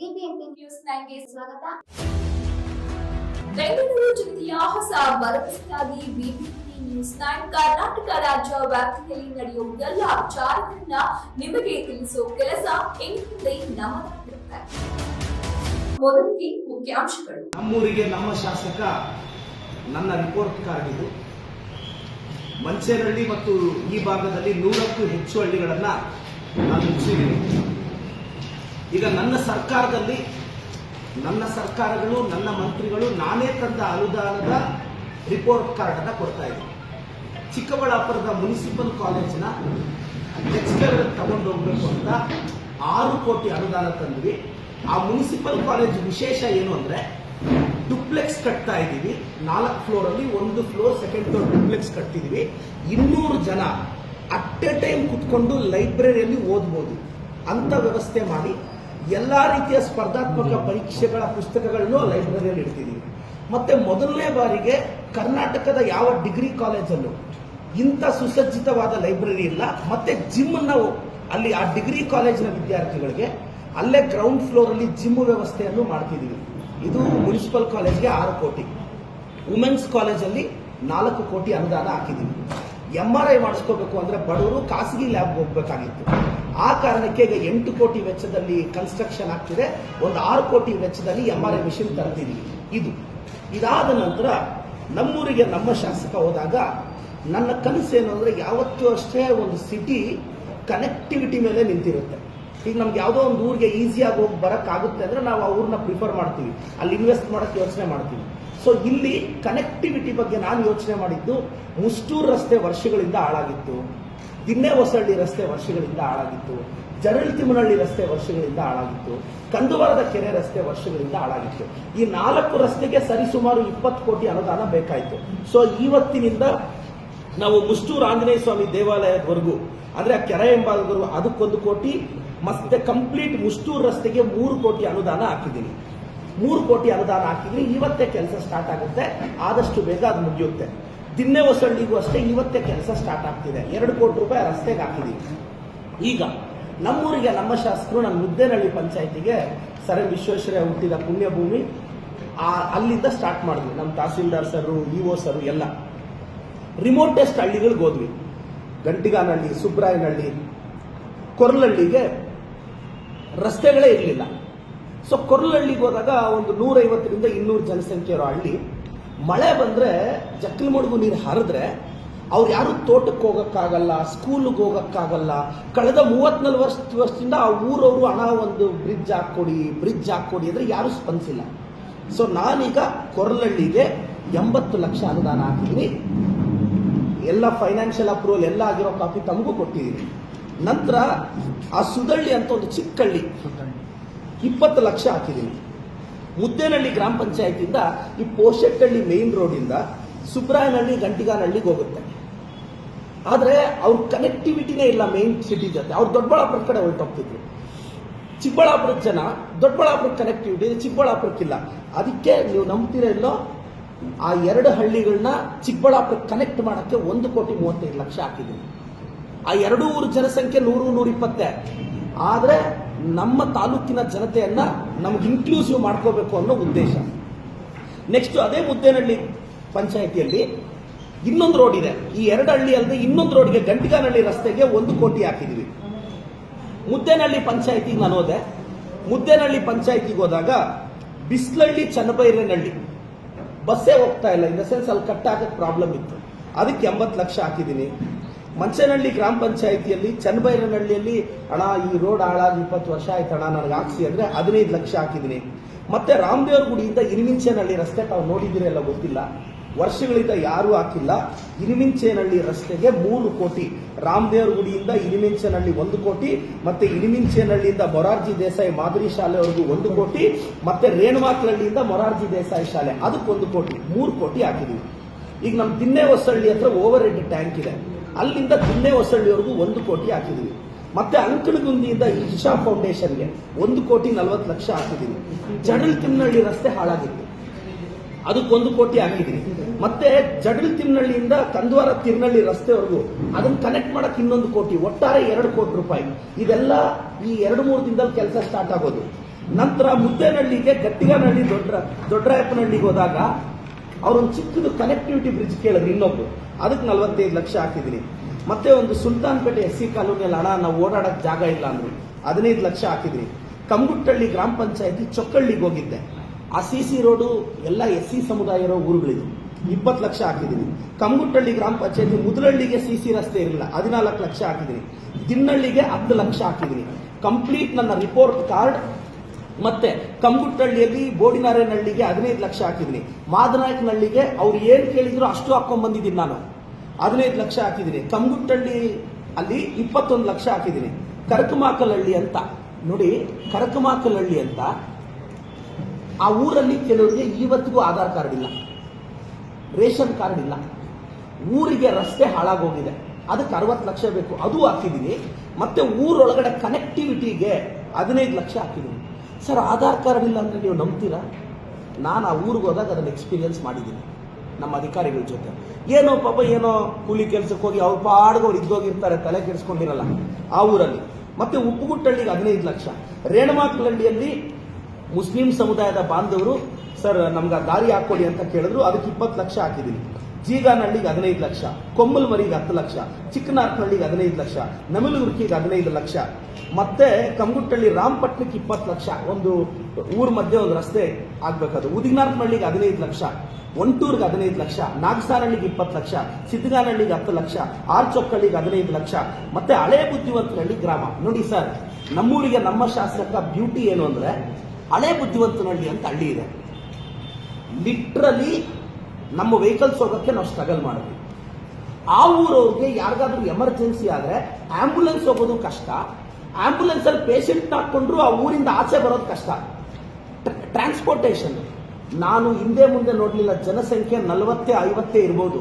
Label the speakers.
Speaker 1: BBMP news ನೈನ್ಗೆ ಸ್ವಾಗತ.
Speaker 2: ಬೆಂಗಳೂರು ಜಿಲ್ಲೆಯ ಹೊಸ ಭರವಸೆಯಾಗಿ ಬಿಬಿಎಂಪಿ ನ್ಯೂಸ್ ನೈನ್ ಕರ್ನಾಟಕ ರಾಜ್ಯ ವ್ಯಾಪ್ತಿಯಲ್ಲಿ ನಡೆಯುವ ಎಲ್ಲ ವಿಚಾರಗಳನ್ನ ನಿಮಗೆ ತಿಳಿಸುವ ಕೆಲಸ ಇನ್ಮುಂದೆ ನಮ್ಮದಾಗಿರುತ್ತೆ ಮೊದಲಿಗೆ ಮುಖ್ಯಾಂಶಗಳು.
Speaker 3: ನಮ್ಮೂರಿಗೆ ನಮ್ಮ ಶಾಸಕ ನನ್ನ ರಿಪೋರ್ಟ್ ಕಾರ್ಡ್ ಇದು ಮಂಚೇನಹಳ್ಳಿ ಮತ್ತು ಈ ಭಾಗದಲ್ಲಿ ನೂರಕ್ಕೂ ಹೆಚ್ಚು ಹಳ್ಳಿಗಳನ್ನು ನಾನು ಮುಗಿಸಿದ್ದೀನಿ ಈಗ ನನ್ನ ಸರ್ಕಾರದಲ್ಲಿ ನನ್ನ ಸರ್ಕಾರಗಳು, ನನ್ನ ಮಂತ್ರಿಗಳು ನಾನೇ ತಂದ ಅನುದಾನದ ರಿಪೋರ್ಟ್ ಕಾರ್ಡನ್ನು ಕೊಡ್ತಾ ಇದ್ದೀನಿ. ಚಿಕ್ಕಬಳ್ಳಾಪುರದ ಮುನ್ಸಿಪಲ್ ಕಾಲೇಜಿನ ಲೆಕ್ಚರರ್ ತಗೊಂಡು ಹೋಗ್ಬೇಕು ಅಂತ ಆರು ಕೋಟಿ ಅನುದಾನ ತಂದ್ವಿ. ಆ ಮುನ್ಸಿಪಲ್ ಕಾಲೇಜ್ ವಿಶೇಷ ಏನು ಅಂದ್ರೆ ಡುಪ್ಲೆಕ್ಸ್ ಕಟ್ತಾ ಇದ್ದೀವಿ. ನಾಲ್ಕು ಫ್ಲೋರ್ ಅಲ್ಲಿ ಒಂದು ಫ್ಲೋರ್ ಸೆಕೆಂಡ್ ಫ್ಲೋರ್ ಡುಪ್ಲೆಕ್ಸ್ ಕಟ್ತಿದೀವಿ ಇನ್ನೂರು ಜನ ಅಟ್ ಎ ಟೈಮ್ ಕುತ್ಕೊಂಡು ಲೈಬ್ರರಿಯಲ್ಲಿ ಓದ್ಬೋದು. ಅಂತ ವ್ಯವಸ್ಥೆ ಮಾಡಿ ಎಲ್ಲಾ ರೀತಿಯ ಸ್ಪರ್ಧಾತ್ಮಕ ಪರೀಕ್ಷೆಗಳ ಪುಸ್ತಕಗಳನ್ನು ಲೈಬ್ರರಿಯಲ್ಲಿ ಇಡ್ತಿದ್ದೀವಿ ಮತ್ತೆ ಮೊದಲನೇ ಬಾರಿಗೆ ಕರ್ನಾಟಕದ ಯಾವ ಡಿಗ್ರಿ ಕಾಲೇಜಲ್ಲೂ ಇಂಥ ಸುಸಜ್ಜಿತವಾದ ಲೈಬ್ರರಿ ಇಲ್ಲ. ಮತ್ತೆ ಜಿಮ್ ನಾವು ಅಲ್ಲಿ ಆ ಡಿಗ್ರಿ ಕಾಲೇಜಿನ ವಿದ್ಯಾರ್ಥಿಗಳಿಗೆ ಅಲ್ಲೇ ಗ್ರೌಂಡ್ ಫ್ಲೋರ್ ಅಲ್ಲಿ ಜಿಮ್ ವ್ಯವಸ್ಥೆಯನ್ನು ಮಾಡ್ತಿದ್ದೀವಿ ಇದು ಮುನ್ಸಿಪಲ್ ಕಾಲೇಜ್ಗೆ ಆರು ಕೋಟಿ. ವುಮೆನ್ಸ್ ಕಾಲೇಜಲ್ಲಿ ನಾಲ್ಕು ಕೋಟಿ ಅನುದಾನ ಹಾಕಿದ್ದೀವಿ ಎಂ ಆರ್ ಐ ಮಾಡಿಸ್ಕೋಬೇಕು ಅಂದ್ರೆ ಬಡವರು ಖಾಸಗಿ ಲ್ಯಾಬ್ ಹೋಗ್ಬೇಕಾಗಿತ್ತು. ಆ ಕಾರಣಕ್ಕೆ ಈಗ ಎಂಟು ಕೋಟಿ ವೆಚ್ಚದಲ್ಲಿ ಕನ್ಸ್ಟ್ರಕ್ಷನ್ ಆಗ್ತಿದೆ. ಒಂದು ಆರು ಕೋಟಿ ವೆಚ್ಚದಲ್ಲಿ ಎಂ ಆರ್ ಐ ಮಿಷಿನ್ ತರ್ತೀವಿ ಇದು. ಇದಾದ ನಂತರ ನಮ್ಮೂರಿಗೆ ನಮ್ಮ ಶಾಸಕ ಹೋದಾಗ, ನನ್ನ ಏನು ಅಂದ್ರೆ ಯಾವತ್ತೂ ಅಷ್ಟೇ ಒಂದು ಸಿಟಿ ಕನೆಕ್ಟಿವಿಟಿ ಮೇಲೆ ನಿಂತಿರುತ್ತೆ. ಈಗ ನಮ್ಗೆ ಯಾವುದೋ ಒಂದು ಊರಿಗೆ ಈಸಿಯಾಗಿ ಹೋಗಿ ಬರೋಕ್ಕಾಗುತ್ತೆ ಅಂದ್ರೆ ನಾವು ಆ ಊರನ್ನ ಪ್ರಿಫರ್ ಮಾಡ್ತೀವಿ. ಅಲ್ಲಿ ಇನ್ವೆಸ್ಟ್ ಮಾಡೋಕ್ಕೆ ಯೋಚನೆ ಮಾಡ್ತೀವಿ. ಸೊ ಇಲ್ಲಿ ಕನೆಕ್ಟಿವಿಟಿ ಬಗ್ಗೆ ನಾನು ಯೋಚನೆ ಮಾಡಿದ್ದು ಮುಷ್ಟೂರು ರಸ್ತೆ ವರ್ಷಗಳಿಂದ ಹಾಳಾಗಿತ್ತು. ದಿನ್ನೆ ಹೊಸಳ್ಳಿ ರಸ್ತೆ ವರ್ಷಗಳಿಂದ ಹಾಳಾಗಿತ್ತು. ಜರಳಿ ತಿಮ್ಮನಹಳ್ಳಿ ರಸ್ತೆ ವರ್ಷಗಳಿಂದ ಹಾಳಾಗಿತ್ತು. ಕಂದುವಾರದ ಕೆರೆ ರಸ್ತೆ ವರ್ಷಗಳಿಂದ ಹಾಳಾಗಿತ್ತು. ಈ ನಾಲ್ಕು ರಸ್ತೆಗೆ ಸರಿಸುಮಾರು ಇಪ್ಪತ್ತು ಕೋಟಿ ಅನುದಾನ ಬೇಕಾಯಿತು. ಸೊ ಇವತ್ತಿನಿಂದ ನಾವು ಮುಷ್ಟೂರು ಆಂಜನೇಯ ಸ್ವಾಮಿ ದೇವಾಲಯದವರೆಗೂ, ಅಂದ್ರೆ ಆ ಕೆರೆ ಎಂಬಾಲ್ವರೆಗೂ ಅದಕ್ಕೊಂದು ಕೋಟಿ, ಮತ್ತೆ ಕಂಪ್ಲೀಟ್ ಮುಷ್ಟೂರು ರಸ್ತೆಗೆ ಮೂರು ಕೋಟಿ ಅನುದಾನ ಹಾಕಿದ್ದೀನಿ. ಮೂರು ಕೋಟಿ ಅನುದಾನ ಹಾಕಿದ್ರೆ ಇವತ್ತೇ ಕೆಲಸ ಸ್ಟಾರ್ಟ್ ಆಗುತ್ತೆ. ಆದಷ್ಟು ಬೇಗ ಅದು ಮುಗಿಯುತ್ತೆ. ದಿನ್ನೆ ಹೊಸಳ್ಳಿಗೂ ಅಷ್ಟೇ ಇವತ್ತೇ ಕೆಲಸ ಸ್ಟಾರ್ಟ್ ಆಗ್ತಿದೆ. ಎರಡು ಕೋಟಿ ರೂಪಾಯಿ ರಸ್ತೆಗೆ ಹಾಕಿದ್ದೀವಿ ಈಗ ನಮ್ಮೂರಿಗೆ, ನಮ್ಮ ಶಾಸಕರು, ನಮ್ಮ ಮುದ್ದೇನಹಳ್ಳಿ ಪಂಚಾಯತಿಗೆ ಸರ್ ಎಂ ವಿಶ್ವೇಶ್ವರಯ್ಯ ಹುಟ್ಟಿದ ಪುಣ್ಯಭೂಮಿ, ಆ, ಅಲ್ಲಿಂದ ಸ್ಟಾರ್ಟ್ ಮಾಡಿದ್ವಿ. ನಮ್ಮ ತಹಸೀಲ್ದಾರ್ ಸರ್ ಓ ಸರ್ ಎಲ್ಲ. ರಿಮೋಟೆಸ್ಟ್ ಹಳ್ಳಿಗಳಿಗೆ ಹೋದ್ವಿ. ಗಂಟಿಗಾನಹಳ್ಳಿ, ಸುಬ್ರಾಯನಹಳ್ಳಿ, ಕೊರ್ಲಹಳ್ಳಿಗೆ ರಸ್ತೆಗಳೇ ಇರಲಿಲ್ಲ. ಸೊ ಕೊರ್ಲಹಳ್ಳಿಗೆ ಹೋದಾಗ ಒಂದು ನೂರೈವತ್ತರಿಂದ ಇನ್ನೂರು ಜನಸಂಖ್ಯೆ ಇರೋ ಹಳ್ಳಿ. ಮಳೆ ಬಂದ್ರೆ ಜಕ್ಕಲಮಡುಗು ನೀರು ಹರಿದ್ರೆ ಅವ್ರು ಯಾರು ತೋಟಕ್ಕೆ ಹೋಗಕ್ಕಾಗಲ್ಲ, ಸ್ಕೂಲ್ಗೆ ಹೋಗೋಕ್ಕಾಗಲ್ಲ. ಕಳೆದ ಮೂವತ್ತ್ನಾಲ್ಕು ವರ್ಷ ವರ್ಷದಿಂದ ಆ ಊರವರು ಹಣ ಒಂದು ಬ್ರಿಡ್ಜ್ ಹಾಕ್ಕೊಡಿ ಬ್ರಿಡ್ಜ್ ಹಾಕ್ಕೊಡಿ ಅಂದ್ರೆ ಯಾರು ಸ್ಪಂದಿಸಿಲ್ಲ ಸೊ ನಾನೀಗ ಕೊರಲಹಳ್ಳಿಗೆ ಎಂಬತ್ತು ಲಕ್ಷ ಅನುದಾನ ಹಾಕಿದ್ದೀನಿ ಎಲ್ಲ ಫೈನಾನ್ಷಿಯಲ್ ಅಪ್ರೂವಲ್ ಎಲ್ಲ ಆಗಿರೋ ಕಾಪಿ ತಮಗೂ ಕೊಟ್ಟಿದ್ದೀನಿ ನಂತರ ಆ ಸುದಳ್ಳಿ ಅಂತ ಒಂದು ಚಿಕ್ಕ ಹಳ್ಳಿ ಇಪ್ಪತ್ತು ಲಕ್ಷ ಹಾಕಿದ್ದೀನಿ ಮುದ್ದೇನಹಳ್ಳಿ ಗ್ರಾಮ ಪಂಚಾಯತಿಯಿಂದ ಈ ಪೋಷೆಟ್ಟಹಳ್ಳಿ ಮೇನ್ ರೋಡಿಂದ ಸುಬ್ರಾಯನಹಳ್ಳಿ, ಗಂಟಿಗಾನಹಳ್ಳಿಗೆ ಹೋಗುತ್ತೆ. ಆದರೆ ಅವ್ರ ಕನೆಕ್ಟಿವಿಟಿನೇ ಇಲ್ಲ ಮೇನ್ ಸಿಟಿ ಜೊತೆ. ಅವ್ರು ದೊಡ್ಡಬಳ್ಳಾಪುರ ಕಡೆ ಹೊರಟೋಗ್ತಿದ್ರು ಚಿಕ್ಕಬಳ್ಳಾಪುರದ ಜನ ದೊಡ್ಡಬಳ್ಳಾಪುರ ಕನೆಕ್ಟಿವಿಟಿ ಚಿಕ್ಕಬಳ್ಳಾಪುರಕ್ಕಿಲ್ಲ ಅದಕ್ಕೆ ನೀವು ನಂಬ್ತೀರ ಇಲ್ಲೋ ಆ ಎರಡು ಹಳ್ಳಿಗಳನ್ನ ಚಿಕ್ಕಬಳ್ಳಾಪುರ ಕನೆಕ್ಟ್ ಮಾಡೋಕ್ಕೆ ಒಂದು ಕೋಟಿ ಮೂವತ್ತೈದು ಲಕ್ಷ ಹಾಕಿದ್ದೀನಿ ಆ ಎರಡೂ ಊರು ಜನಸಂಖ್ಯೆ ನೂರು, ನೂರಿಪ್ಪತ್ತೆ. ಆದರೆ ನಮ್ಮ ತಾಲೂಕಿನ ಜನತೆಯನ್ನು ನಮ್ಗೆ ಇನ್ಕ್ಲೂಸಿವ್ ಮಾಡ್ಕೋಬೇಕು ಅನ್ನೋ ಉದ್ದೇಶ. ನೆಕ್ಸ್ಟ್ ಅದೇ ಮುದ್ದೇನಹಳ್ಳಿ ಪಂಚಾಯಿತಿಯಲ್ಲಿ ಇನ್ನೊಂದು ರೋಡ್ ಇದೆ. ಈ ಎರಡು ಹಳ್ಳಿ ಅಲ್ಲದೆ ಇನ್ನೊಂದು ರೋಡ್ಗೆ ಗಂಟಿಗಾನಹಳ್ಳಿ ರಸ್ತೆಗೆ ಒಂದು ಕೋಟಿ ಹಾಕಿದ್ವಿ. ಮುದ್ದೇನಹಳ್ಳಿ ಪಂಚಾಯಿತಿಗೆ ನಾನು ಹೋದೆ. ಮುದ್ದೇನಹಳ್ಳಿ ಪಂಚಾಯಿತಿಗೆ ಹೋದಾಗ ಬಿಸ್ಲಹಳ್ಳಿ ಚನ್ನಬೈರನಹಳ್ಳಿ. ಬಸ್ಸೇ ಹೋಗ್ತಾ ಇಲ್ಲ. ಇನ್ ದ ಸೆನ್ಸ್ ಅಲ್ಲಿ ಕಟ್ಟಾಗಕ್ಕೆ ಪ್ರಾಬ್ಲಮ್ ಇತ್ತು. ಅದಕ್ಕೆ ಎಂಬತ್ತು ಲಕ್ಷ ಹಾಕಿದ್ದೀನಿ ಮಂಚನಹಳ್ಳಿ ಗ್ರಾಮ ಪಂಚಾಯತಿಯಲ್ಲಿ, ಚನ್ನಬೈರನಹಳ್ಳಿಯಲ್ಲಿ, ಅಣ್ಣ, ಈ ರೋಡ್ ಹಾಳಾಗಿ ಇಪ್ಪತ್ತು ವರ್ಷ ಆಯ್ತು ಅಣ್ಣ, ನನಗೆ ಹಾಕ್ಸಿ ಅಂದ್ರೆ ಹದಿನೈದು ಲಕ್ಷ ಹಾಕಿದ್ದೀನಿ. ಮತ್ತೆ ರಾಮದೇವ್ರ ಗುಡಿಯಿಂದ ಇರಿಮಿಂಚನಹಳ್ಳಿ ರಸ್ತೆ ತಾವು ನೋಡಿದ್ದೀರಿ ಎಲ್ಲ ಗೊತ್ತಿಲ್ಲ. ವರ್ಷಗಳಿಂದ ಯಾರೂ ಹಾಕಿಲ್ಲ. ಇರಿಮಿಂಚೇನಹಳ್ಳಿ ರಸ್ತೆಗೆ ಮೂರು ಕೋಟಿ. ರಾಮದೇವ್ರ ಗುಡಿಯಿಂದ ಇರಿಮಿಂಚೇನಹಳ್ಳಿ ಒಂದು ಕೋಟಿ. ಮತ್ತೆ ಇರಿಮಿಂಚೇನಹಳ್ಳಿಯಿಂದ ಮೊರಾರ್ಜಿ ದೇಸಾಯಿ ಮಾದರಿ ಶಾಲೆವರೆಗೂ ಒಂದು ಕೋಟಿ. ಮತ್ತೆ ರೇಣುಮಾಕ್ಲಹಳ್ಳಿಯಿಂದ ಮೊರಾರ್ಜಿ ದೇಸಾಯಿ ಶಾಲೆ, ಅದಕ್ಕೊಂದು ಕೋಟಿ. ಮೂರು ಕೋಟಿ ಹಾಕಿದೀವಿ. ಈಗ ನಮ್ಮ ತಿನ್ನೆ ಹೊಸಳ್ಳಿ ಹತ್ರ ಓವರ್ ಹೆಡ್ ಟ್ಯಾಂಕ್ ಇದೆ. ಅಲ್ಲಿಂದ ತಿನ್ನೆ ಹೊಸಳ್ಳಿವರೆಗೂ ಒಂದು ಕೋಟಿ ಹಾಕಿದೀವಿ. ಮತ್ತೆ ಅಂಕಣಗುಂದಿಯಿಂದ ಇಶಾ ಫೌಂಡೇಶನ್ಗೆ ಒಂದು ಕೋಟಿ ನಲವತ್ತು ಲಕ್ಷ ಹಾಕಿದೀವಿ. ಜಡಲ್ ತಿಮ್ಮನಹಳ್ಳಿ ರಸ್ತೆ ಹಾಳಾಗಿತ್ತು. ಅದಕ್ಕೊಂದು ಕೋಟಿ ಹಾಕಿದ್ದೀವಿ ಮತ್ತೆ ಜಡಲ್ ತಿಮ್ಮನಹಳ್ಳಿಯಿಂದ ಕಂದ್ವಾರ ತಿರ್ನಹಳ್ಳಿ ರಸ್ತೆವರೆಗೂ ಅದನ್ನ ಕನೆಕ್ಟ್ ಮಾಡಕ್ಕೆ ಇನ್ನೊಂದು ಕೋಟಿ, ಒಟ್ಟಾರೆ ಎರಡು ಕೋಟಿ ರೂಪಾಯಿ. ಇದೆಲ್ಲ ಈ ಎರಡು ಮೂರು ದಿನದಲ್ಲಿ ಕೆಲಸ ಸ್ಟಾರ್ಟ್ ಆಗೋದು. ನಂತರ ಮುದ್ದೇನಹಳ್ಳಿಗೆ ಗಟ್ಟಿಗನಹಳ್ಳಿ ದೊಡ್ಡ ದೊಡ್ಡರಾಯಪ್ಪನಹಳ್ಳಿಗೆ ಹೋದಾಗ ಅವರೊಂದು ಚಿಕ್ಕದು ಕನೆಕ್ಟಿವಿಟಿ ಬ್ರಿಡ್ಜ್ ಕೇಳಿದ್ರು ಇನ್ನೊಬ್ರು. ಅದಕ್ಕೆ ನಲವತ್ತೈದು ಲಕ್ಷ ಹಾಕಿದ್ದೀನಿ. ಮತ್ತೆ ಒಂದು ಸುಲ್ತಾನ್ಪೇಟೆ ಎಸ್ ಸಿ ಕಾಲೋನಿಯಲ್ಲಿ ಹಣ ನಾವು ಓಡಾಡಕ್ಕೆ ಜಾಗ ಇಲ್ಲ ಅಂದ್ರು. ಹದಿನೈದು ಲಕ್ಷ ಹಾಕಿದ್ರಿ. ಕಂಗುಟ್ಟಳ್ಳಿ ಗ್ರಾಮ ಪಂಚಾಯತಿ ಚೊಕ್ಕಳ್ಳಿಗೆ ಹೋಗಿದ್ದೆ. ಆ ಸಿ ಸಿ ರೋಡು, ಎಲ್ಲ ಎಸ್ ಸಿ ಸಮುದಾಯ ಇರೋ ಊರುಗಳಿದು. ಇಪ್ಪತ್ತು ಲಕ್ಷ ಹಾಕಿದ್ದೀನಿ. ಕಮ್ಗುಟ್ಟಳ್ಳಿ ಗ್ರಾಮ ಪಂಚಾಯತಿ ಮುದ್ರಳ್ಳಿಗೆ ಸಿ ಸಿ ರಸ್ತೆ ಇರಲಿಲ್ಲ. ಹದಿನಾಲ್ಕು ಲಕ್ಷ ಹಾಕಿದ್ದೀನಿ. ದಿನ್ನಳ್ಳಿಗೆ ಹತ್ತು ಲಕ್ಷ ಹಾಕಿದ್ದೀನಿ. ಕಂಪ್ಲೀಟ್ ನನ್ನ ರಿಪೋರ್ಟ್ ಕಾರ್ಡ್ ಮತ್ತೆ ಕಂಗುಟ್ಟಳ್ಳಿಯಲ್ಲಿ ಬೋಡಿನಾರೇನಹಳ್ಳಿಗೆ ಹದಿನೈದು ಲಕ್ಷ ಹಾಕಿದ್ದೀನಿ. ಮಾದನಾಯಕನಹಳ್ಳಿಗೆ ಅವ್ರು ಏನು ಕೇಳಿದ್ರು ಅಷ್ಟು ಹಾಕೊಂಡ್ ಬಂದಿದ್ದೀನಿ ನಾನು. ಹದಿನೈದು ಲಕ್ಷ ಹಾಕಿದ್ದೀನಿ. ಕಂಗುಟ್ಟಳ್ಳಿ ಅಲ್ಲಿ ಇಪ್ಪತ್ತೊಂದು ಲಕ್ಷ ಹಾಕಿದ್ದೀನಿ. ಕರಕಮಾಕಲಹಳ್ಳಿ ಅಂತ. ನೋಡಿ ಕರಕಮಾಕಲಹಳ್ಳಿ ಅಂತ ಆ ಊರಲ್ಲಿ ಕೆಲವರಿಗೆ ಇವತ್ತಿಗೂ ಆಧಾರ್ ಕಾರ್ಡ್ ಇಲ್ಲ. ರೇಷನ್ ಕಾರ್ಡ್ ಇಲ್ಲ. ಊರಿಗೆ ರಸ್ತೆ ಹಾಳಾಗೋಗಿದೆ. ಅದಕ್ಕೆ ಅರವತ್ತು ಲಕ್ಷ ಬೇಕು. ಅದು ಹಾಕಿದ್ದೀನಿ. ಮತ್ತೆ ಊರೊಳಗಡೆ ಕನೆಕ್ಟಿವಿಟಿಗೆ ಹದಿನೈದು ಲಕ್ಷ ಹಾಕಿದ್ದೀನಿ. ಸರ್, ಆಧಾರ್ ಕಾರ್ಡ್ ಇಲ್ಲ ಅಂದರೆ ನೀವು ನಂಬ್ತೀರಾ? ನಾನು ಆ ಊರಿಗೆ ಹೋದಾಗ ಅದನ್ನು ಎಕ್ಸ್ಪೀರಿಯನ್ಸ್ ಮಾಡಿದ್ದೀನಿ, ನಮ್ಮ ಅಧಿಕಾರಿಗಳ ಜೊತೆ. ಏನೋ ಪಾಪ ಏನೋ ಕೂಲಿ ಕೆಲಸಕ್ಕೆ ಹೋಗಿ ಅವ್ರ ಪಾಡ್ಗೆ ಅವ್ರು ಇದ್ದೋಗಿರ್ತಾರೆ, ತಲೆ ಕೆಡಿಸ್ಕೊಂಡಿರಲ್ಲ ಆ ಊರಲ್ಲಿ. ಮತ್ತೆ ಉಪ್ಪುಗುಟ್ಟಳ್ಳಿಗೆ ಹದಿನೈದು ಲಕ್ಷ. ರೇಣಮಾಕಲಹಳ್ಳಿಯಲ್ಲಿ ಮುಸ್ಲಿಂ ಸಮುದಾಯದ ಬಾಂಧವರು, ಸರ್, ನಮ್ಗೆ ದಾರಿ ಹಾಕ್ಕೊಡಿ ಅಂತ ಕೇಳಿದ್ರು, ಅದಕ್ಕೆ ಇಪ್ಪತ್ತು ಲಕ್ಷ ಹಾಕಿದ್ದೀನಿ. ಜೀಗಾನಹಳ್ಳಿಗೆ ಹದಿನೈದು ಲಕ್ಷ, ಕೊಮ್ಮಲ್ಮರಿಗೆ ಹತ್ತು ಲಕ್ಷ ಚಿಕ್ಕನಾರ್ಕನಹಳ್ಳಿಗೆ ಹದಿನೈದು ಲಕ್ಷ, ನಮಿಲುಗುರ್ಕಿಗೆ ಹದಿನೈದು ಲಕ್ಷ. ಮತ್ತೆ ಕಂಗುಟ್ಟಳ್ಳಿ ರಾಮಪಟ್ನಕ್ಕೆ ಇಪ್ಪತ್ತು ಲಕ್ಷ. ಒಂದು ಊರ ಮಧ್ಯೆ ಒಂದು ರಸ್ತೆ ಆಗ್ಬೇಕದು. ಉದಿನಾರ್ಕನಹಳ್ಳಿಗೆ ಹದಿನೈದು ಲಕ್ಷ, ಒಂಟೂರ್ಗೆ ಹದಿನೈದು ಲಕ್ಷ ನಾಗಸಾರಹಳ್ಳಿಗೆ ಇಪ್ಪತ್ತು ಲಕ್ಷ ಸಿದ್ದಗಾನಹಳ್ಳಿಗೆ ಹತ್ತು ಲಕ್ಷ ಆರ್ಚೊಕ್ಕಳ್ಳಿಗೆ ಹದಿನೈದು ಲಕ್ಷ. ಮತ್ತೆ ಹಳೆ ಬುದ್ಧಿವಂತನಹಳ್ಳಿ ಗ್ರಾಮ. ನೋಡಿ ಸರ್, ನಮ್ಮೂರಿಗೆ ನಮ್ಮ ಶಾಸ್ತ್ರಕ್ಕ ಬ್ಯೂಟಿ ಏನು ಅಂದ್ರೆ ಹಳೆ ಬುದ್ಧಿವಂತನಹಳ್ಳಿ ಅಂತ ಹಳ್ಳಿ ಇದೆ. ಲಿಟ್ರಲಿ ನಮ್ಮ ವೆಹಿಕಲ್ಸ್ ಹೋಗೋಕ್ಕೆ ನಾವು ಸ್ಟ್ರಗಲ್ ಮಾಡಿದ್ವಿ ಆ ಊರವ್ರಿಗೆ ಯಾರಿಗಾದ್ರೂ ಎಮರ್ಜೆನ್ಸಿ ಆದರೆ ಆಂಬ್ಯುಲೆನ್ಸ್ ಹೋಗೋದು ಕಷ್ಟ. ಆಂಬ್ಯುಲೆನ್ಸಲ್ಲಿ ಪೇಷಂಟ್ ಹಾಕ್ಕೊಂಡ್ರು ಆ ಊರಿಂದ ಆಚೆ ಬರೋದು ಕಷ್ಟ. ಟ್ರಾನ್ಸ್ಪೋರ್ಟೇಷನ್ ನಾನು ಹಿಂದೆ ಮುಂದೆ ನೋಡಲಿಲ್ಲ, ಜನಸಂಖ್ಯೆ ನಲವತ್ತೇ ಐವತ್ತೇ ಇರ್ಬೋದು.